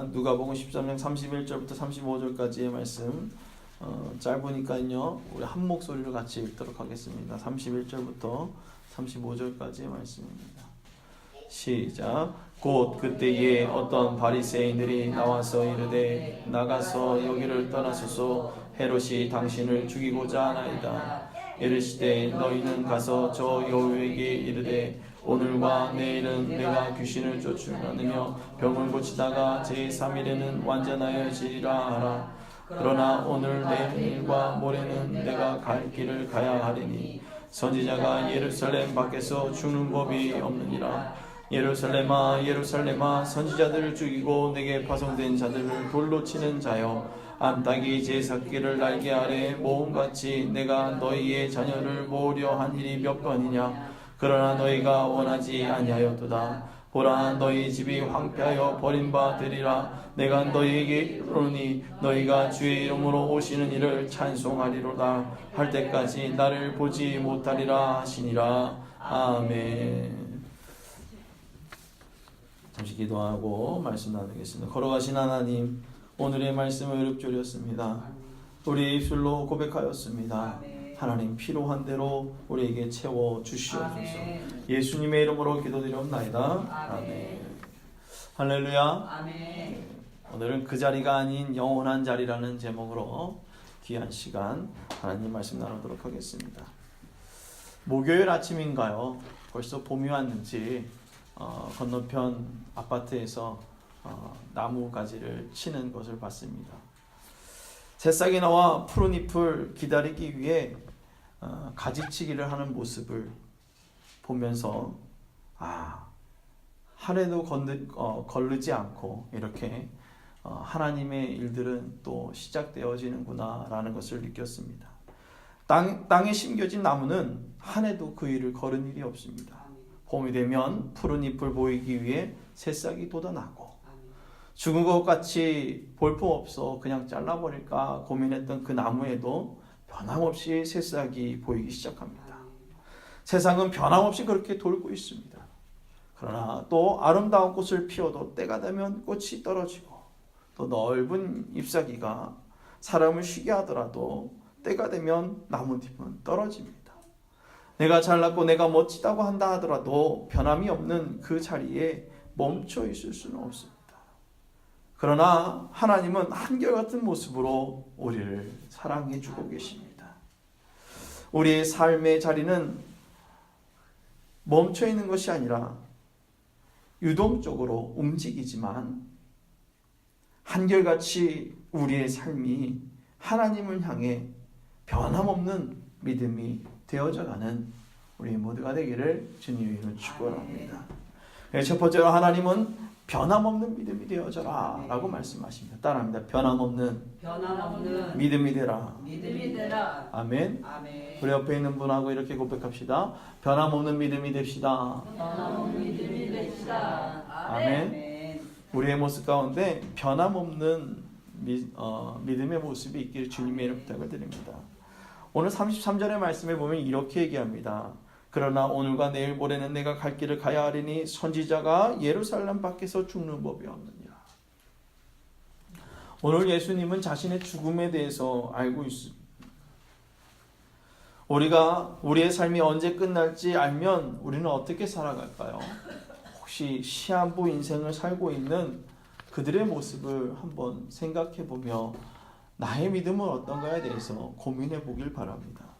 누가복음 13장 31절부터 35절까지의 말씀 어, 짧으니까요 우리 한 목소리로 같이 읽도록 하겠습니다. 31절부터 35절까지의 말씀입니다. 시작. 곧 그때에 어떤 바리새인들이 나와서 이르되 나가서 여기를 떠나소서 헤롯이 당신을 죽이고자 하나이다. 이르시되 너희는 가서 저 여호에게 이르되 오늘과 내일은 내가 귀신을 쫓으려느며 병을 고치다가 제3일에는 완전하여지리라 하라. 그러나 오늘 내일과 모레는 내가 갈 길을 가야 하리니 선지자가 예루살렘 밖에서 죽는 법이 없느니라. 예루살렘아 예루살렘아 선지자들을 죽이고 내게 파송된 자들을 돌로 치는 자여 암탉이 제 새끼를 날개 아래 모음같이 내가 너희의 자녀를 모으려 한 일이 몇 번이냐 그러나 너희가 원하지 아니하였도다 보라 너희 집이 황폐하여 버림바 되리라 내가 너희에게 이르노니 너희가 주의 이름으로 오시는 이를 찬송하리로다 할 때까지 나를 보지 못하리라 하시니라 아멘 잠시 기도하고 말씀 나누겠습니다. 걸어가신 하나님, 오늘의 말씀을 읊조렸습니다. 우리 입술로 고백하였습니다. 하나님 필요한 대로 우리에게 채워 주시옵소서. 예수님의 이름으로 기도드리옵나이다. 아멘. 할렐루야. 아멘. 오늘은 그 자리가 아닌 영원한 자리라는 제목으로 귀한 시간 하나님 말씀 나누도록 하겠습니다. 목요일 아침인가요? 벌써 봄이 왔는지 어, 건너편 아파트에서 어, 나무 가지를 치는 것을 봤습니다. 새싹이 나와 푸른 잎을 기다리기 위해 어, 가지치기를 하는 모습을 보면서 아 하루도 건드, 어, 걸르지 않고 이렇게 어, 하나님의 일들은 또 시작되어지는구나라는 것을 느꼈습니다. 땅, 땅에 심겨진 나무는 한 해도 그 일을 걸은 일이 없습니다. 봄이 되면 푸른 잎을 보이기 위해 새싹이 돋아나고 죽은 것 같이 볼품 없어 그냥 잘라버릴까 고민했던 그 나무에도 변함없이 새싹이 보이기 시작합니다. 세상은 변함없이 그렇게 돌고 있습니다. 그러나 또 아름다운 꽃을 피워도 때가 되면 꽃이 떨어지고 또 넓은 잎사귀가 사람을 쉬게 하더라도 때가 되면 나뭇잎은 떨어집니다. 내가 잘났고 내가 멋지다고 한다 하더라도 변함이 없는 그 자리에 멈춰 있을 수는 없습니다. 그러나 하나님은 한결같은 모습으로 우리를 사랑해 주고 계십니다. 우리의 삶의 자리는 멈춰 있는 것이 아니라 유동적으로 움직이지만 한결같이 우리의 삶이 하나님을 향해 변함없는 믿음이 되어져 가는 우리 모두가 되기를 주님의 이름으로 축원합니다. 첫 번째로 하나님은 변함없는 믿음이 되어져라 라고 말씀하십니다. 따라합니다. 변함없는 변함없는 믿음이 되라. 믿음이 되라. 아멘. 아멘. 우리 옆에 있는 분하고 이렇게 고백합시다. 변함없는 믿음이 됩시다. 변함없는 믿음이 되시다. 아멘. 아멘. 우리의 모습 가운데 변함없는 미, 어, 믿음의 모습이 있기를 주님의 이름 부탁을 드립니다. 오늘 33절의 말씀에 보면 이렇게 얘기합니다. 그러나 오늘과 내일 모레는 내가 갈 길을 가야 하리니 선지자가 예루살렘 밖에서 죽는 법이 없느니라. 오늘 예수님은 자신의 죽음에 대해서 알고 있습니다. 우리가 우리의 삶이 언제 끝날지 알면 우리는 어떻게 살아갈까요? 혹시 시한부 인생을 살고 있는 그들의 모습을 한번 생각해 보며 나의 믿음은 어떤가에 대해서 고민해 보길 바랍니다.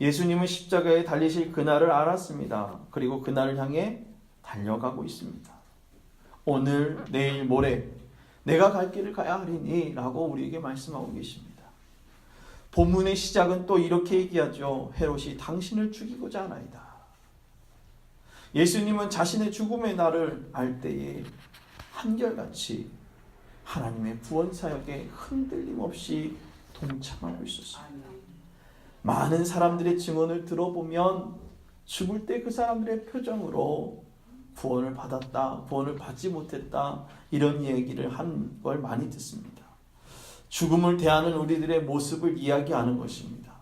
예수님은 십자가에 달리실 그날을 알았습니다. 그리고 그날을 향해 달려가고 있습니다. 오늘, 내일, 모레 내가 갈 길을 가야 하리니 라고 우리에게 말씀하고 계십니다. 본문의 시작은 또 이렇게 얘기하죠. 헤롯이 당신을 죽이고자 하나이다. 예수님은 자신의 죽음의 날을 알 때에 한결같이 하나님의 구원 사역에 흔들림 없이 동참하고 있었습니다. 많은 사람들의 증언을 들어보면 죽을 때 그 사람들의 표정으로 구원을 받았다, 구원을 받지 못했다 이런 얘기를 한 걸 많이 듣습니다. 죽음을 대하는 우리들의 모습을 이야기하는 것입니다.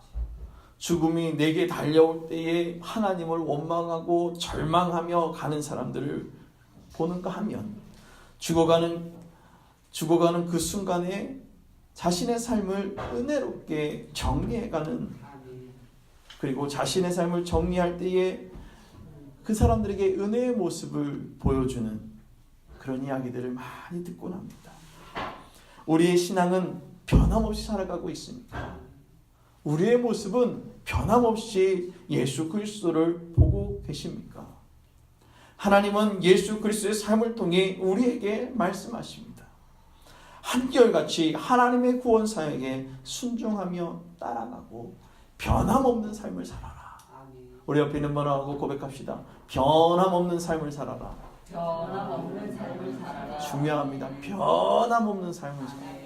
죽음이 내게 달려올 때에 하나님을 원망하고 절망하며 가는 사람들을 보는가 하면 죽어가는 죽어가는 그 순간에 자신의 삶을 은혜롭게 정리해가는. 그리고 자신의 삶을 정리할 때에 그 사람들에게 은혜의 모습을 보여주는 그런 이야기들을 많이 듣곤 합니다. 우리의 신앙은 변함없이 살아가고 있습니다. 우리의 모습은 변함없이 예수 그리스도를 보고 계십니까? 하나님은 예수 그리스도의 삶을 통해 우리에게 말씀하십니다. 한결같이 하나님의 구원 사역에 순종하며 따라가고 변함없는 삶을 살아라. 우리 옆에 있는 분하고 고백합시다. 변함없는 삶을 살아라. 변함없는 삶을 살아라. 중요합니다. 변함없는 삶을 살아라.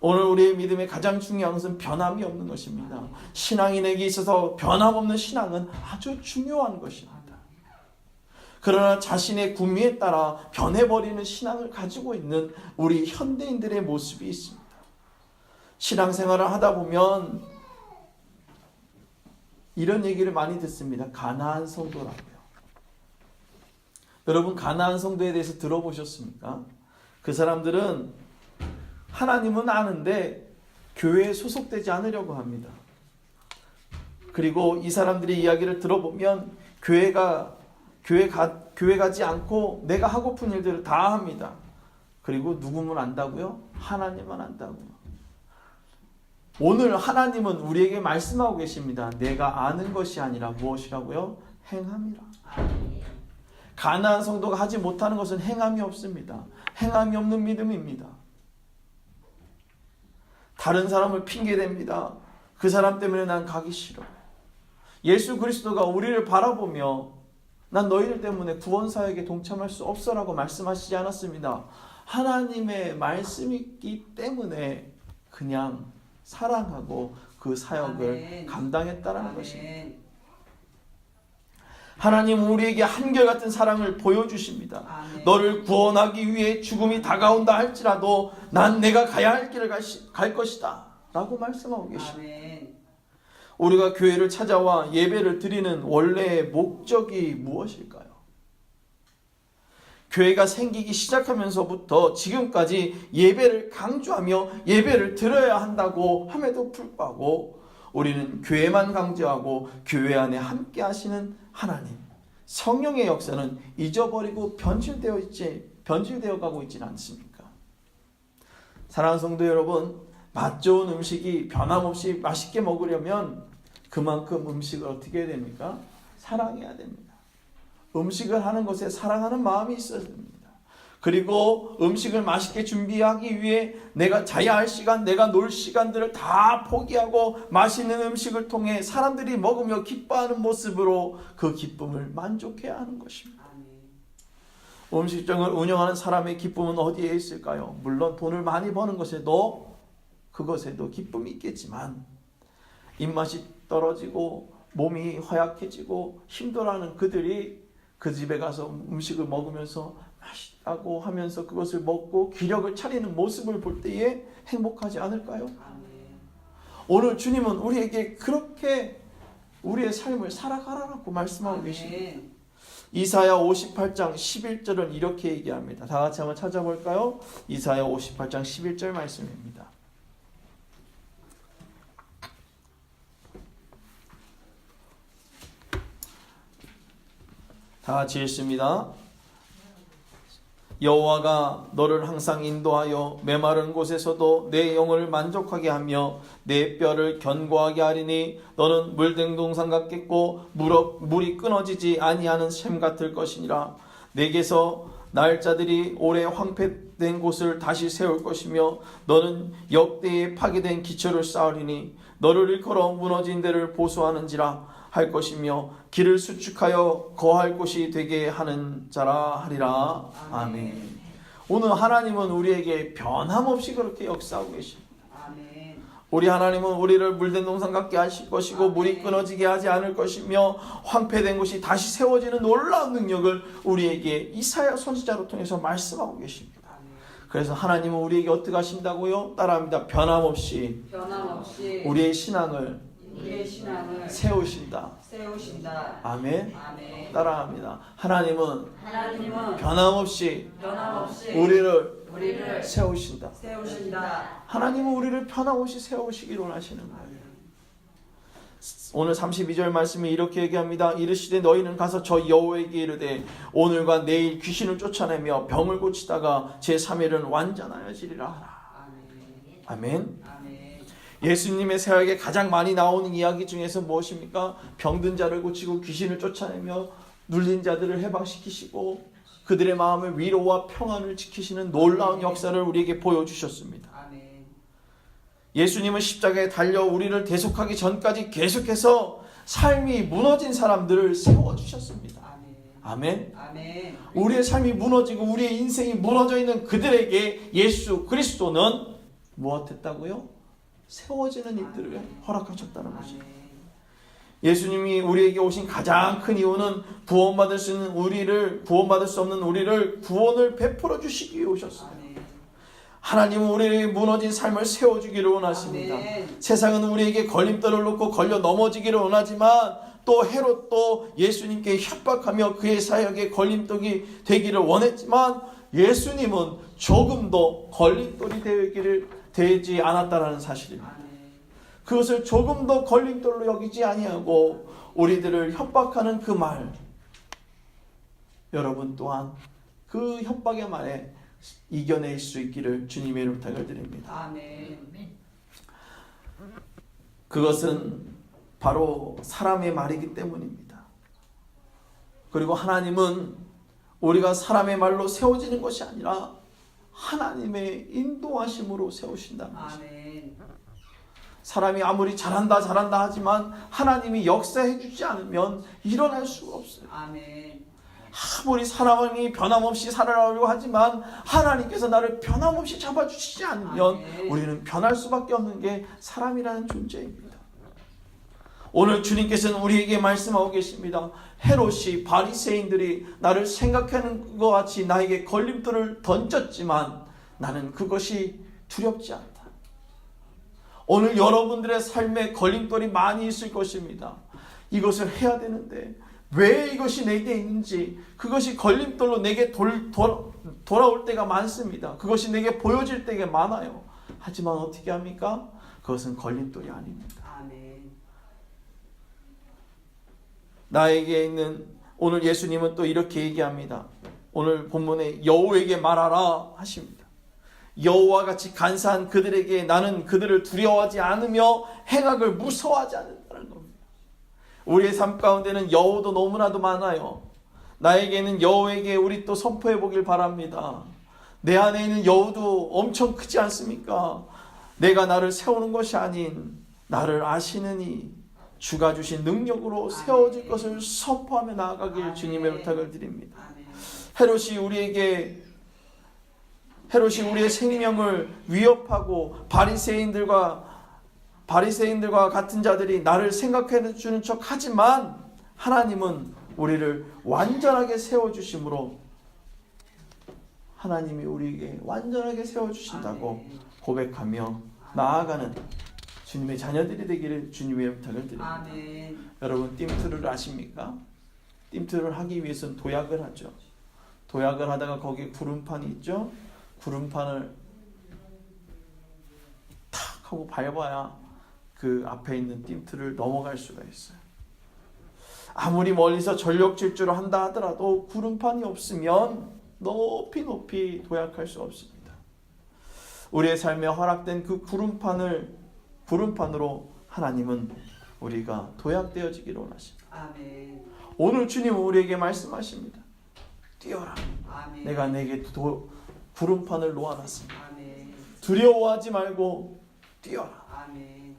오늘 우리의 믿음의 가장 중요한 것은 변함이 없는 것입니다. 신앙인에게 있어서 변함없는 신앙은 아주 중요한 것입니다. 그러나 자신의 구미에 따라 변해버리는 신앙을 가지고 있는 우리 현대인들의 모습이 있습니다. 신앙생활을 하다 보면 이런 얘기를 많이 듣습니다. 가나안 성도라고요. 여러분 가나안 성도에 대해서 들어보셨습니까? 그 사람들은 하나님은 아는데 교회에 소속되지 않으려고 합니다. 그리고 이 사람들의 이야기를 들어보면 교회가 교회 가 교회 가지 않고 내가 하고픈 일들을 다 합니다. 그리고 누구만 안다고요? 하나님만 안다고요. 오늘 하나님은 우리에게 말씀하고 계십니다. 내가 아는 것이 아니라 무엇이라고요? 행함이라. 가나안 성도가 하지 못하는 것은 행함이 없습니다. 행함이 없는 믿음입니다. 다른 사람을 핑계 댑니다. 그 사람 때문에 난 가기 싫어. 예수 그리스도가 우리를 바라보며 난 너희들 때문에 구원 사역에 동참할 수 없어라고 말씀하시지 않았습니다. 하나님의 말씀이 있기 때문에 그냥 사랑하고 그 사역을 아멘. 감당했다라는 것입니다. 아멘. 하나님 우리에게 한결같은 사랑을 보여주십니다. 아멘. 너를 구원하기 위해 죽음이 다가온다 할지라도 난 내가 가야 할 길을 갈 것이다. 라고 말씀하고 계십니다. 아멘. 우리가 교회를 찾아와 예배를 드리는 원래의 목적이 무엇일까요? 교회가 생기기 시작하면서부터 지금까지 예배를 강조하며 예배를 드려야 한다고 함에도 불구하고 우리는 교회만 강조하고 교회 안에 함께 하시는 하나님, 성령의 역사는 잊어버리고 변질되어 있지, 변질되어 가고 있지는 않습니까? 사랑하는 성도 여러분, 맛 좋은 음식이 변함없이 맛있게 먹으려면 그만큼 음식을 어떻게 해야 됩니까? 사랑해야 됩니다. 음식을 하는 것에 사랑하는 마음이 있어야 됩니다. 그리고 음식을 맛있게 준비하기 위해 내가 자야 할 시간, 내가 놀 시간들을 다 포기하고 맛있는 음식을 통해 사람들이 먹으며 기뻐하는 모습으로 그 기쁨을 만족해야 하는 것입니다. 음식점을 운영하는 사람의 기쁨은 어디에 있을까요? 물론 돈을 많이 버는 것에도 그것에도 기쁨이 있겠지만 입맛이 떨어지고 몸이 허약해지고 힘들어하는 그들이 그 집에 가서 음식을 먹으면서 맛있다고 하면서 그것을 먹고 기력을 차리는 모습을 볼 때에 행복하지 않을까요? 오늘 주님은 우리에게 그렇게 우리의 삶을 살아가라고 말씀하고 계십니다. 이사야 58장 11절은 이렇게 얘기합니다. 다 같이 한번 찾아볼까요? 이사야 58장 11절 말씀입니다. 다 같이 읽습니다. 여호와가 너를 항상 인도하여 메마른 곳에서도 내 영을 만족하게 하며 내 뼈를 견고하게 하리니 너는 물된 동산 같겠고 물, 물이 끊어지지 아니하는 샘 같을 것이니라 내게서 날짜들이 오래 황폐된 곳을 다시 세울 것이며 너는 역대에 파괴된 기초를 쌓으리니 너를 일컬어 무너진 데를 보수하는지라 할 것이며 길을 수축하여 거할 곳이 되게 하는 자라 하리라 아멘. 오늘 하나님은 우리에게 변함없이 그렇게 역사하고 계십니다. 아멘. 우리 하나님은 우리를 물된 동산 같게 하실 것이고. 물이 끊어지게 하지 않을 것이며 황폐된 곳이 다시 세워지는 놀라운 능력을 우리에게 이사야 선지자로 통해서 말씀하고 계십니다. 그래서 하나님은 우리에게 어떻게 하신다고요? 따라합니다. 변함없이 변함없이 우리의 신앙을 우리의 신앙을 세우신다. 세우신다. 아멘. 아멘. 따라합니다. 하나님은 하나님은 변함없이 변함없이 우리를 우리를 세우신다. 세우신다. 하나님은 우리를 변함없이 세우시기를 원하시는 거예요. 오늘 32절 말씀이 이렇게 얘기합니다. 이르시되 너희는 가서 저 여호와에게 이르되 오늘과 내일 귀신을 쫓아내며 병을 고치다가 제 3일은 완전하여지리라 하라. 아멘. 아멘. 예수님의 사역에 가장 많이 나오는 이야기 중에서 무엇입니까? 병든 자를 고치고 귀신을 쫓아내며 눌린 자들을 해방시키시고 그들의 마음의 위로와 평안을 지키시는 놀라운 역사를 우리에게 보여주셨습니다. 예수님은 십자가에 달려 우리를 대속하기 전까지 계속해서 삶이 무너진 사람들을 세워주셨습니다. 아멘. 아멘. 우리의 삶이 무너지고 우리의 인생이 무너져 있는 그들에게 예수 그리스도는 무엇했다고요? 세워지는 일들을 허락하셨다는 것입니다. 아멘. 예수님이 우리에게 오신 가장 큰 이유는 구원받을 수 있는 우리를 구원받을 수 없는 우리를 구원을 베풀어 주시기 위해 오셨어요. 아멘. 하나님은 우리에게 무너진 삶을 세워주기를 원하십니다. 세상은 우리에게 걸림돌을 놓고 걸려 넘어지기를 원하지만 또 헤롯도 예수님께 협박하며 그의 사역에 걸림돌이 되기를 원했지만 예수님은 조금도 걸림돌이 되기를 되지 않았다라는 사실입니다. 아멘. 그것을 조금 더 걸림돌로 여기지 아니하고 우리들을 협박하는 그 말. 여러분 또한 그 협박의 말에 이겨낼 수 있기를 주님의 이름 부탁을 드립니다. 아멘. 그것은 바로 사람의 말이기 때문입니다. 그리고 하나님은 우리가 사람의 말로 세워지는 것이 아니라 하나님의 인도하심으로 세우신다는 것입니다. 사람이 아무리 잘한다 잘한다 하지만 하나님이 역사해 주지 않으면 일어날 수가 없어요. 아멘. 아무리 사람이 변함없이 살아가려고 하지만 하나님께서 나를 변함없이 잡아주시지 않으면 아멘. 우리는 변할 수밖에 없는 게 사람이라는 존재입니다. 오늘 주님께서는 우리에게 말씀하고 계십니다. 헤롯이 바리새인들이 나를 생각하는 것 같이 나에게 걸림돌을 던졌지만 나는 그것이 두렵지 않다. 오늘 여러분들의 삶에 걸림돌이 많이 있을 것입니다. 이것을 해야 되는데 왜 이것이 내게 있는지 그것이 걸림돌로 내게 돌, 돌, 돌아올 때가 많습니다. 그것이 내게 보여질 때가 많아요. 하지만 어떻게 합니까? 그것은 걸림돌이 아닙니다. 아멘. 나에게 있는 오늘 예수님은 또 이렇게 얘기합니다. 오늘 본문에 여호에게 말하라 하십니다. 여호와 같이 간사한 그들에게 나는 그들을 두려워하지 않으며 행악을 무서워하지 않는다는 겁니다. 우리의 삶 가운데는 여호도 너무나도 많아요. 나에게는 여호에게 우리 또 선포해 보길 바랍니다. 내 안에 있는 여호도 엄청 크지 않습니까? 내가 나를 세우는 것이 아닌 나를 아시느니 주가 주신 능력으로 세워질 것을 선포하며 나아가길 주님의 부탁을 드립니다. 헤롯이 우리에게 헤롯이 우리의 생명을 위협하고 바리새인들과 바리새인들과 같은 자들이 나를 생각해 주는 척 하지만 하나님은 우리를 완전하게 세워 주심으로 하나님이 우리에게 완전하게 세워 주신다고. 고백하며 나아가는 주님의 자녀들이 되기를 주님의 부탁을 드립니다. 아멘. 여러분 띠틀을 아십니까? 띠틀을 하기 위해서는 도약을 하죠. 도약을 하다가 거기에 구름판이 있죠. 구름판을 탁 하고 밟아야 그 앞에 있는 띠틀을 넘어갈 수가 있어요. 아무리 멀리서 전력 질주를 한다 하더라도 구름판이 없으면 높이 높이 도약할 수 없습니다. 우리의 삶에 허락된 그 구름판을 구름판으로 하나님은 우리가 도약되어지기를 원하십니다. 아멘. 오늘 주님은 우리에게 말씀하십니다. 뛰어라. 아멘. 내가 내게 도, 구름판을 놓아놨습니다. 아멘. 두려워하지 말고 뛰어라. 아멘.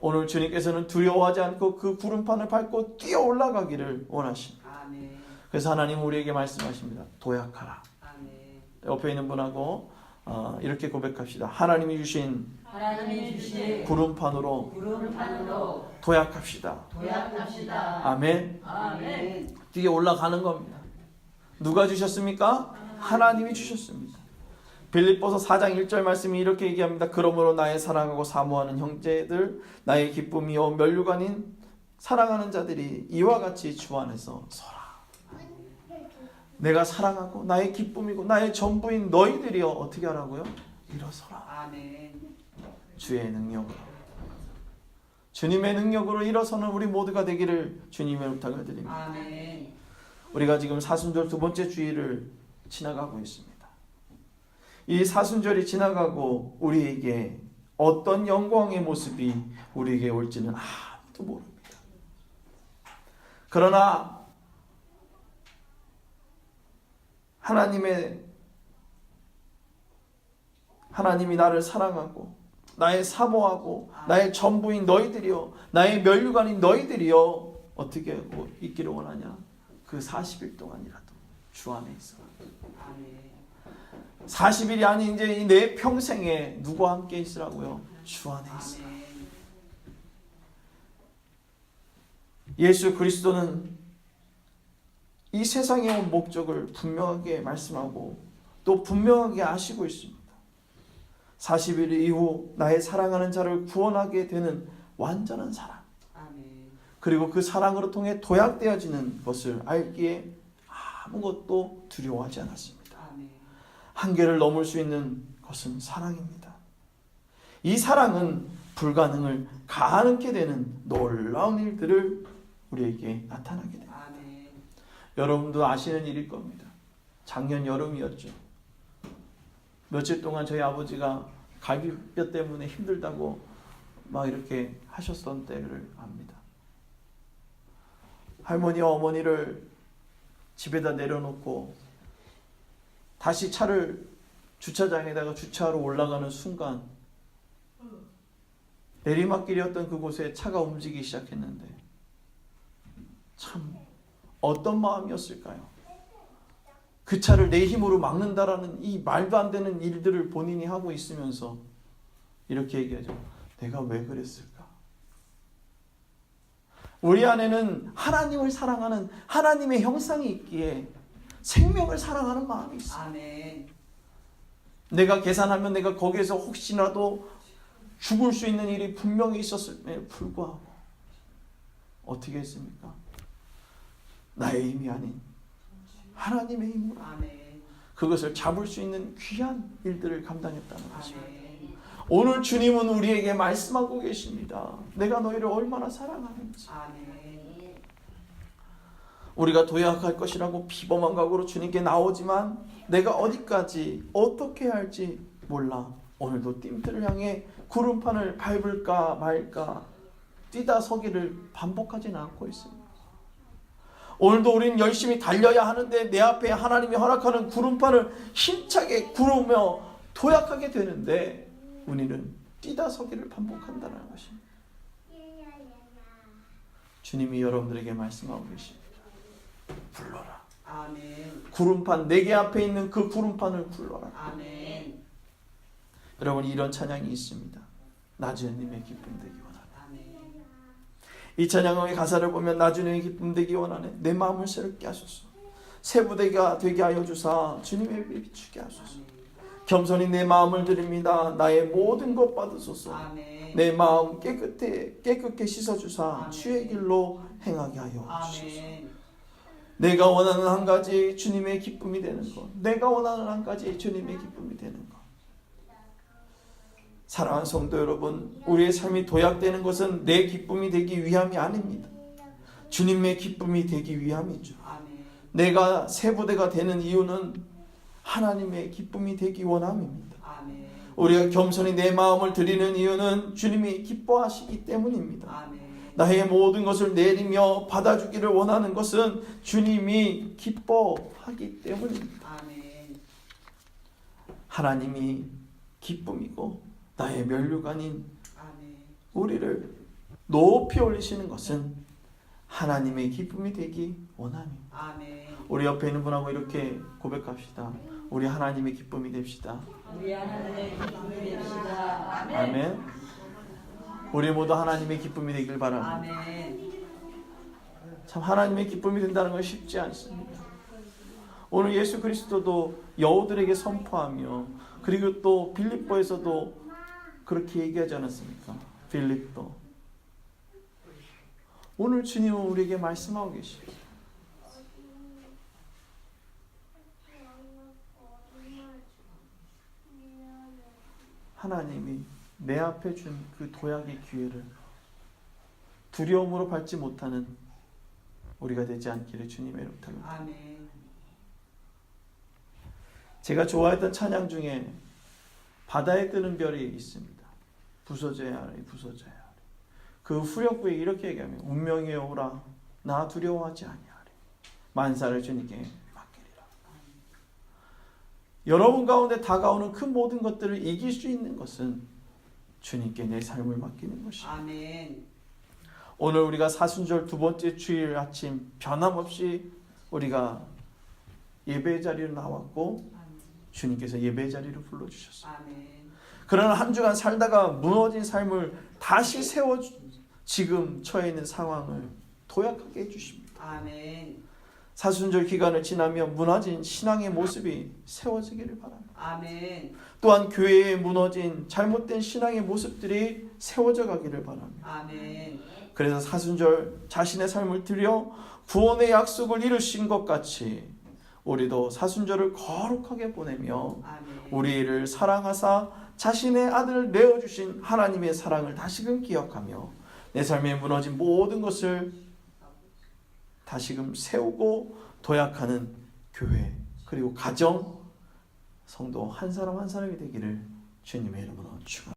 오늘 주님께서는 두려워하지 않고 그 구름판을 밟고 뛰어 올라가기를 원하십니다. 아멘. 그래서 하나님 우리에게 말씀하십니다. 도약하라. 아멘. 옆에 있는 분하고 어, 이렇게 고백합시다. 하나님이 주신 하나님이 주신 구름판으로 구름판으로 도약합시다. 도약합시다. 아멘. 아멘. 뛰어 올라가는 겁니다. 누가 주셨습니까? 하나님이 주셨습니다. 빌립보서 4장 1절 말씀이 이렇게 얘기합니다. 그러므로 나의 사랑하고 사모하는 형제들 나의 기쁨이요 멸류관인 사랑하는 자들이 이와 같이 주 안에서 서라. 내가 사랑하고 나의 기쁨이고 나의 전부인 너희들이여 어떻게 하라고요? 일어서라. 아멘. 주의 능력으로 주님의 능력으로 일어서는 우리 모두가 되기를 주님의 부탁을 드립니다. 아멘. 우리가 지금 사순절 두 번째 주일을 지나가고 있습니다. 이 사순절이 지나가고 우리에게 어떤 영광의 모습이 우리에게 올지는 아무도 모릅니다. 그러나 하나님의 하나님이 나를 사랑하고 나의 사모하고 나의 전부인 너희들이요 나의 멸류관인 너희들이요 어떻게 하고 있기를 원하냐 그 40일 동안이라도 주 안에 있어 아멘. 40일이 아닌 이제 이내 평생에 누구와 함께 있으라고요 주 안에 있어. 예수 그리스도는 이 세상에 온 목적을 분명하게 말씀하고 또 분명하게 아시고 있습니다. 40일 이후 나의 사랑하는 자를 구원하게 되는 완전한 사랑. 그리고 그 사랑으로 통해 도약되어지는 것을 알기에 아무것도 두려워하지 않았습니다. 한계를 넘을 수 있는 것은 사랑입니다. 이 사랑은 불가능을 가능케 되는 놀라운 일들을 우리에게 나타나게 됩니다. 여러분도 아시는 일일 겁니다. 작년 여름이었죠. 며칠 동안 저희 아버지가 갈비뼈 때문에 힘들다고 막 이렇게 하셨던 때를 압니다. 할머니와 어머니를 집에다 내려놓고 다시 차를 주차장에다가 주차하러 올라가는 순간 내리막길이었던 그곳에 차가 움직이기 시작했는데 참 어떤 마음이었을까요? 그 차를 내 힘으로 막는다라는 이 말도 안 되는 일들을 본인이 하고 있으면서 이렇게 얘기하죠. 내가 왜 그랬을까? 우리 안에는 하나님을 사랑하는 하나님의 형상이 있기에 생명을 사랑하는 마음이 있어. 아멘. 내가 계산하면 내가 거기에서 혹시라도 죽을 수 있는 일이 분명히 있었음에 불구하고 어떻게 했습니까? 나의 힘이 아닌 하나님의 힘으로. 그것을 잡을 수 있는 귀한 일들을 감당했다는 것입니다. 오늘 주님은 우리에게 말씀하고 계십니다. 내가 너희를 얼마나 사랑하는지. 우리가 도약할 것이라고 비범한 각오로 주님께 나오지만 내가 어디까지 어떻게 할지 몰라. 오늘도 띠들을 향해 구름판을 밟을까 말까 뛰다 서기를 반복하지는 않고 있습니다. 오늘도 우리는 열심히 달려야 하는데 내 앞에 하나님이 허락하는 구름판을 힘차게 구르며 도약하게 되는데 우리는 뛰다 서기를 반복한다는 것입니다. 주님이 여러분들에게 말씀하고 계십니다. 불러라. 아멘. 구름판 내개 앞에 있는 그 구름판을 불러라. 아멘. 여러분 이런 찬양이 있습니다. 나주님의 기쁨 되기. 이 찬양의 가사를 보면 나주님의 기쁨 되기 원하네. 내 마음을 새롭게 하소서. 새 부대가 되게 하여 주사 주님의 빛 비추게 하소서. 겸손히 내 마음을 드립니다. 나의 모든 것 받으소서. 아멘. 내 마음 깨끗해 깨끗게 씻어 주사. 주의 길로 행하게 하여 주소서. 아멘. 내가 원하는 한 가지 주님의 기쁨이 되는 것. 내가 원하는 한 가지 주님의 기쁨이 되는 것. 사랑하는 성도 여러분, 우리의 삶이 도약되는 것은 내 기쁨이 되기 위함이 아닙니다. 주님의 기쁨이 되기 위함이죠. 내가 새 부대가 되는 이유는 하나님의 기쁨이 되기 원함입니다. 우리가 겸손히 내 마음을 드리는 이유는 주님이 기뻐하시기 때문입니다. 나의 모든 것을 내리며 받아주기를 원하는 것은 주님이 기뻐하기 때문입니다. 하나님이 기쁨이고 나의 면류관인. 우리를 높이 올리시는 것은 하나님의 기쁨이 되기. 아멘. 우리 옆에 있는 분하고 이렇게 고백합시다. 우리 하나님의 기쁨이 됩시다. 우리 하나님의 기쁨이 됩시다. 아멘. 아멘. 우리 모두 하나님의 기쁨이 되길 바랍니다. 아멘. 참 하나님의 기쁨이 된다는 건 쉽지 않습니다. 오늘 예수 그리스도도 여우들에게 선포하며 그리고 또 빌립보에서도 그렇게 얘기하지 않았습니까? 빌립도 오늘 주님은 우리에게 말씀하고 계십니다. 하나님이 내 앞에 준 그 도약의 기회를 두려움으로 밟지 못하는 우리가 되지 않기를 주님의 이름으로. 아멘. 제가 좋아했던 찬양 중에 바다에 뜨는 별이 있습니다. 부서져야 하리, 부서져야 하리. 그 후렴구에 이렇게 얘기하면 운명이 오라, 나 두려워하지 아니하리. 만사를 주님께 맡기리라. 여러분 가운데 다가오는 그 모든 것들을 이길 수 있는 것은 주님께 내 삶을 맡기는 것이다. 아멘. 오늘 우리가 사순절 두 번째 주일 아침 변함없이 우리가 예배 자리로 나왔고 주님께서 예배 자리로 불러주셨어요. 아멘. 그러나 한 주간 살다가 무너진 삶을 다시 세워 주- 지금 처해 있는 상황을 도약하게 해주십니다. 아멘. 사순절 기간을 지나며 무너진 신앙의 모습이 세워지기를 바랍니다. 아멘. 또한 교회에 무너진 잘못된 신앙의 모습들이 세워져 가기를 바랍니다. 아멘. 그래서 사순절 자신의 삶을 들여 구원의 약속을 이루신 것 같이 우리도 사순절을 거룩하게 보내며 아멘. 우리를 사랑하사 자신의 아들을 내어 주신 하나님의 사랑을 다시금 기억하며 내 삶에 무너진 모든 것을 다시금 세우고 도약하는 교회 그리고 가정 성도 한 사람 한 사람이 되기를 주님의 이름으로 축원합니다.